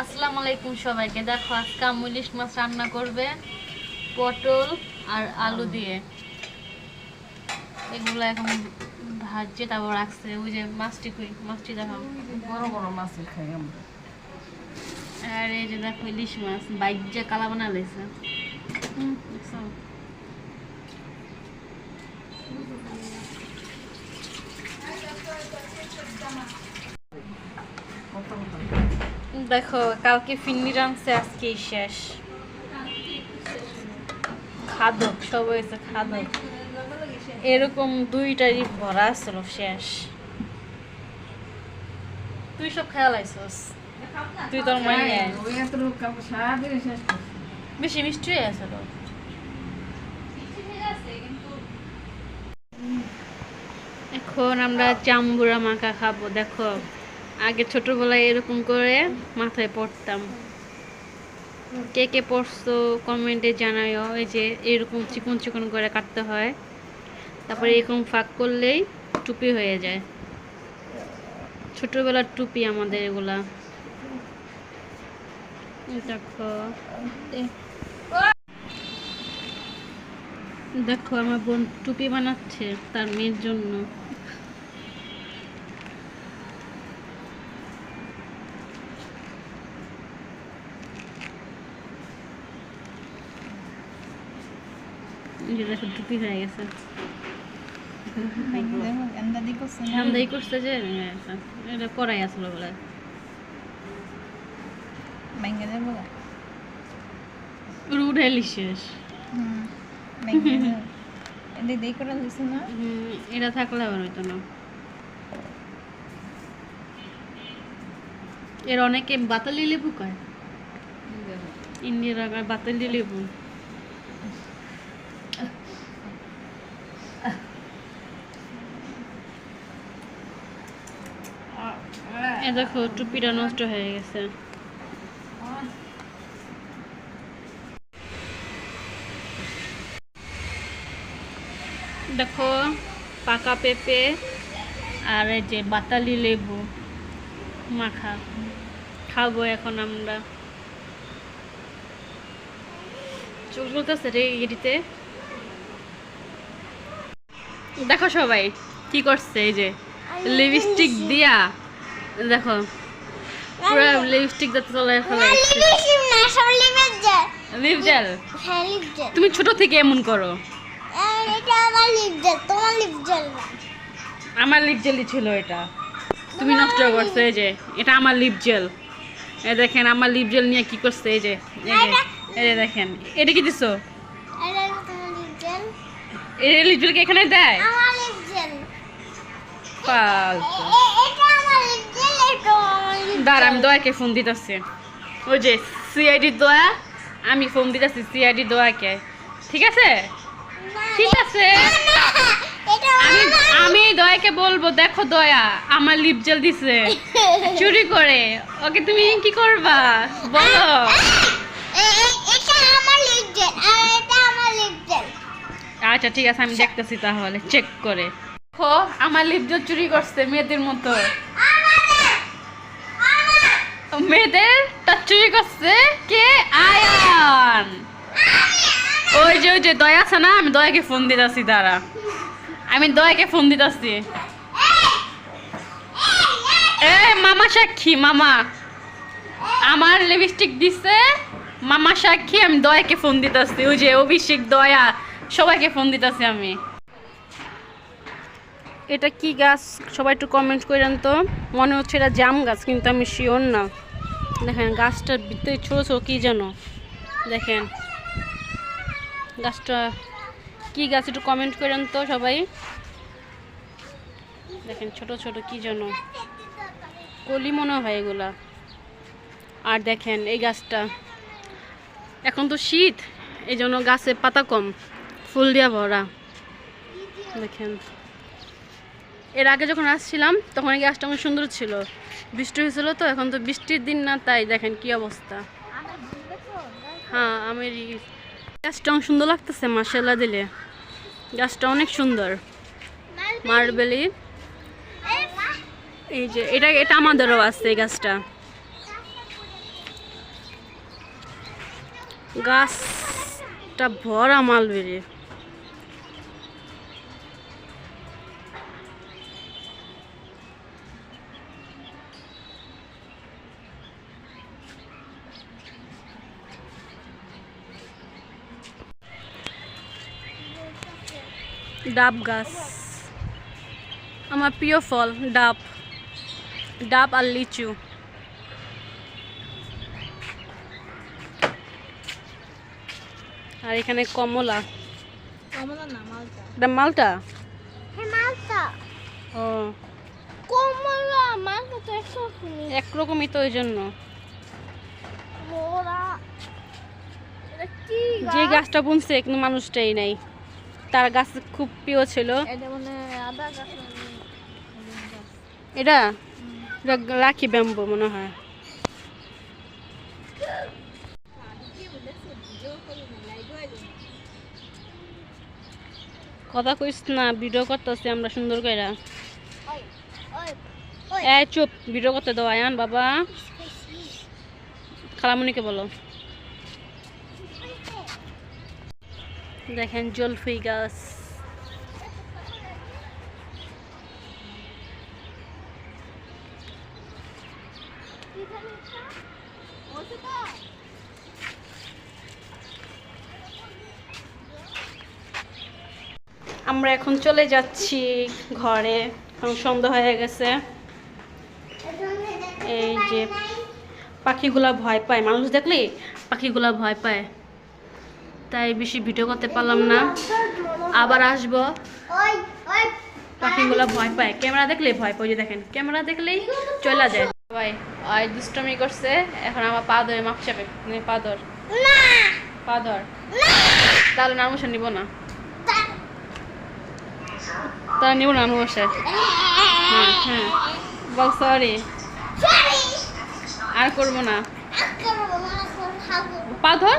আসসালামু আলাইকুম সবাইকে। দেখো আজকে আম্মু ইলিশ মাছ রান্না করবে পটল আর আলু দিয়ে। এগুলো এখন ভাজছে তারপর রাখছে। ওই যে মাছটি কই মাছটি দেখো বড় বড় মাছের খাই আমরা। আর এই যে দেখো ইলিশ মাছ বাইজা কালা বানা লেছে? কত কত দেখো কালকে ফিন্নি রাঁধছে আজকেই শেষ। খাদক সব হয়েছে খাদক। এরকম দুইটারই ভরা ছিল শেষ। তুই সব খেয়াল আইসস? তুই তোর করছি। বেশি মিষ্টি হয়ে আছিল এখন আমরা জাম্বুরা মাখা খাব দেখো। আগে ছোটবেলায় এরকম করে মাথায় পড়তাম। কে কে পড়ছো কমেন্টে জানাইও এই যে এরকম চিকন চিকন করে কাটতে হয়। তারপরে এরকম ফাঁক করলেই টুপি হয়ে যায়। ছোটবেলার টুপি আমাদের এগুলা। দেখো দেখো আমার বোন টুপি বানাচ্ছে তার মেয়ের জন্য। হয়ে গেছে। করছে যে এটা করাই আসলো বলে। উঠাইলি শেষ। হুম, এটা থাকলে আবার হইতো না। এর অনেকে বাতালি লেবু কয় ইন্ডিয়ার বাতালি লেবু। এ দেখো টুপিটা নষ্ট হয়ে গেছে। দেখো পাকা পেঁপে আর এই যে বাতালি লেবু মাখা। খাব এখন আমরা। চোখ বলতেছে রে এটিতে দেখো সবাই কি করছে এই যে? লিপস্টিক দিয়া। দেখো পুরো লিপস্টিক যাতে চলে ফেলে লিপ জেল তুমি ছোট থেকে এমন করো। আমার লিপ জেলই ছিল এটা। তুমি নষ্ট করছ এই যে এটা আমার লিপ জেল এই দেখেন আমার লিপ জেল নিয়ে কি করছে এই যে এই যে দেখেন এটা কি দিছো? এই লিপ জেল কি এখানে দেয়? ফালতু দাঁড়া, আমি দয়াকে ফোন দিতেছি। ওই যে সিআইডি দয়া, আমি ফোন দিতেছি সিআইডি দয়াকে। ঠিক আছে? ঠিক আছে? আমি আমি দয়াকে বলব, দেখো দয়া, আমার লিপ জেল দিছে। চুরি করে। ওকে তুমি কি করবা? বলো। আচ্ছা ঠিক আছে, আমি দেখতেছি তাহলে। চেক করে। দেখো, আমার লিপ জেল চুরি করছে মেয়েদের মতো। মেয়েদের টা চুরি করছে কে? আয়ান। ওই যে ওই যে, দয়া আছে না? আমি দয়াকে ফোন দিতেছি, দাঁড়া। আমি দয়াকে ফোন দিতেছি। এ, মামা সাক্ষী, মামা। আমার লিপস্টিক দিছে, মামা সাক্ষী, আমি দয়াকে ফোন দিতেছি। ওই যে, অভিষেক, দয়া। সবাইকে ফোন দিতেছি আমি। এটা কি গাছ? সবাই একটু কমেন্ট করেন তো। মনে হচ্ছে এটা জাম গাছ, কিন্তু আমি শিওর না। দেখেন, গাছটার ভিতরে ছোটো ছোটো কী যেন। দেখেন, গাছটা কি গাছ একটু কমেন্ট করেন তো সবাই। দেখেন, ছোট ছোট কি যেন। কলি মনে হয় এগুলা। আর দেখেন, এই গাছটা। এখন তো শীত এই জন্য গাছে পাতা কম, ফুল দিয়া ভরা। দেখেন। এর আগে যখন আসছিলাম, তখন এই গাছটা অনেক সুন্দর ছিল। বৃষ্টি হয়েছিল তো, এখন তো বৃষ্টির দিন না, তাই দেখেন কি অবস্থা। হ্যাঁ আমের গাছটা অনেক সুন্দর লাগতেছে মাসাল্লা দিলে। গাছটা অনেক সুন্দর। মার্বেলি। এই যে, এটা এটা আমাদেরও আছে এই গাছটা। গাছটা ভরা মালবেরি ডাব গাছ। আমার প্রিয় ফল ডাব। ডাব আর লিচু। আর এখানে কমলা। কমলা না মালটা। এটা মালটা? হ্যাঁ মালটা। ও। কমলা মালটা তো একশো একরকমই তো ওই জন্য মোরা এটা কি যে গাছটা বুনছে কিন্তু মানুষটাই নাই। তার গাছ খুব প্রিয় ছিল। এটা রাখি ব্যাম্বো মনে হয়। কথা কইস না ভিডিও করতেছি আমরা সুন্দর করে এই চুপ ভিডিও করতে দাও আয়ান বাবা। খালামুনিকে বলো। দেখেন জলফি গাছ। আমরা এখন চলে যাচ্ছি ঘরে, এখন সন্ধ্যা হয়ে গেছে। এই যে পাখিগুলা ভয় পায়। মানুষ দেখলে পাখিগুলা ভয় পায়। তাই বেশি ভিডিও করতে পারলাম না। আবার আসব। পাখিগুলা ভয় পায়। ক্যামেরা দেখলে ভয় পায় যে দেখেন ক্যামেরা দেখলেই চলে যায়। ভাই আর দুষ্টমি করছে। এখন আমার পা ধরে মাপ চাপে। পা ধর। পা ধর। তাহলে নামুসা নিব না। তাহলে নিব না নামুসা হ্যাঁ হ্যাঁ। বল সরি আর করব না। পা ধর।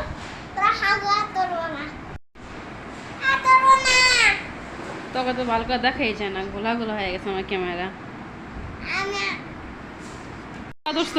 তোকে তো ভালো করে দেখাইছে না গোলা গোলা হয়ে গেছে আমার ক্যামেরা। দোস্ত।